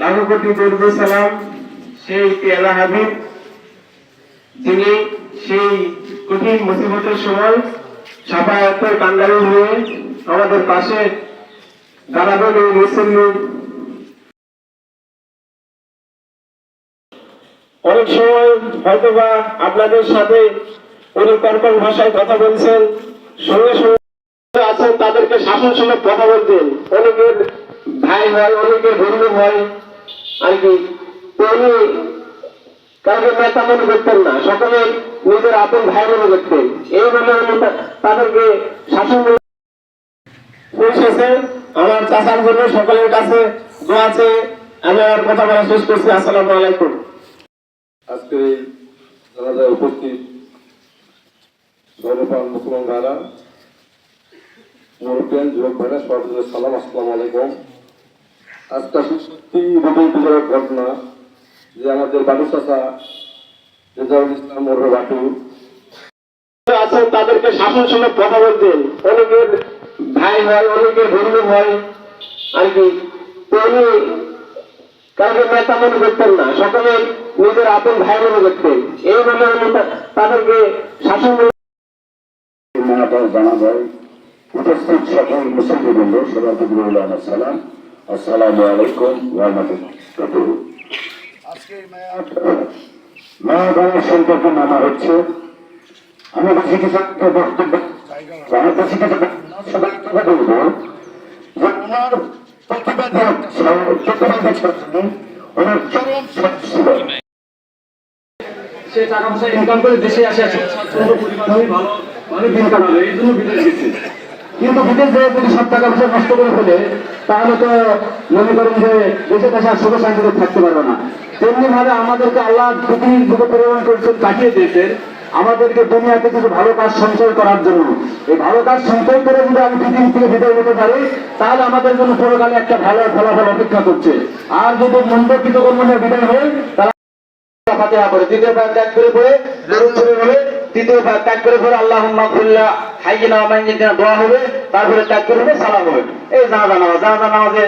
লাখো দরুদ সালাম, সেই পেয়ালা হাবিব, যিনি সেই কঠিন মুসিবতের সময় সাফায়াতের কাঙ্গালি হয়ে আমাদের পাশে দাঁড়াবেন এই মুসল্লি। অনেক সময় হয়তোবা আপনাদের সাথে উনি কর্কশ ভাষায় কথা বলছেন, সঙ্গে সঙ্গে আছেন, তাদেরকে শাসন সঙ্গে কথা বলতেন। অনেকের ভাই হয় অনেকে বন্ধু হয় আর কি উনি কাউকে নেতা মনে করতেন না, সকলে নিজের আপন ভাই মনে করতেন। এই বলে উনি তাদেরকে শাসন আমার চাচার জন্য সকলের কাছে আছে, আমি আমার কথা বলা শেষ করছি, আসসালামু আলাইকুম। আজকে জানাজায় উপস্থিত ধর্মপ্রাণ মুসলমান ভাইরা ইউরোপিয়ান যুবক ভাইরা সর্বদের সালাম, আসসালাম আলাইকুম। আজকে সত্যি হৃদয় বিদারক ঘটনা যে আমাদের বাটু চাষা রেজাউল ইসলাম ওর বাটু। আছেন তাদেরকে শাসন সঙ্গে কথা বলতেন অনেকের ভাই হয়, অনেকের বন্ধু হয়, আর কি। উনি কাউকে নেতা মনে করতেন না, সকলে নিজের আপন ভাই মনে করতেন। এই বলে উনি তাদেরকে শাসন জানা যায়, উপস্থিত সকল মুসলিমবৃন্দ সভাপতি সালাম আসসালামু আলাইকুম মায়াগাঁও সম্পর্কে নামা হচ্ছে। আমি বেশি কিছু একটা বক্তব্য আমি বেশি কিছু সবাই কথা বলব। যে ওনার প্রতিবাদী প্রতিবাদী ছিলেন ওনার চরম শখ ছিল সে টাকা পয়সা ইনকাম করে দেশে আসে আছে পরিবার ভালো। অনেক ইনকাম হবে এই জন্য বিদেশ গেছে। কিন্তু বিদেশ যেয়ে যদি সব টাকা পয়সা নষ্ট করে ফেলে। তাহলে তো মনে করেন যে দেশে দেশে আর সুখ শান্তিতে থাকতে পারবে না। তেমনি ভাবে আমাদেরকে আল্লাহ পৃথিবীর দিকে প্রেরণ করেছেন, পাঠিয়ে দিয়েছেন। আমাদেরকে দুনিয়াতে কিছু ভালো কাজ সঞ্চয় করার জন্য। এই ভালো কাজ সঞ্চয় করে যদি আমি পৃথিবী থেকে বিদায় হতে পারি, তাহলে আমাদের জন্য পরকালে একটা ভালো ফলাফল অপেক্ষা করছে। আর যদি মন্দ কৃতকর্ম বিদায় হয় তাহলে করে। দ্বিতীয় পায় ত্যাগ করে পড়ে, দরুদ শরীফ ভাগ ত্যাগ করে ফেলে আল্লাহ কুল্লা হাইয়িনা ওয়া দোয়া হবে। তারপরে করে হবে সালাম হবে। এই জানাজা নামাজ, জানাজা নামাজে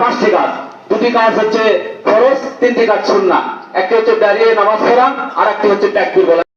পাঁচটি কাজ। দুটি কাজ হচ্ছে খরচ তিনটি কাজ শুননা একটি হচ্ছে দাঁড়িয়ে নামাজ পড়া আর একটি হচ্ছে ত্যাগ বলা।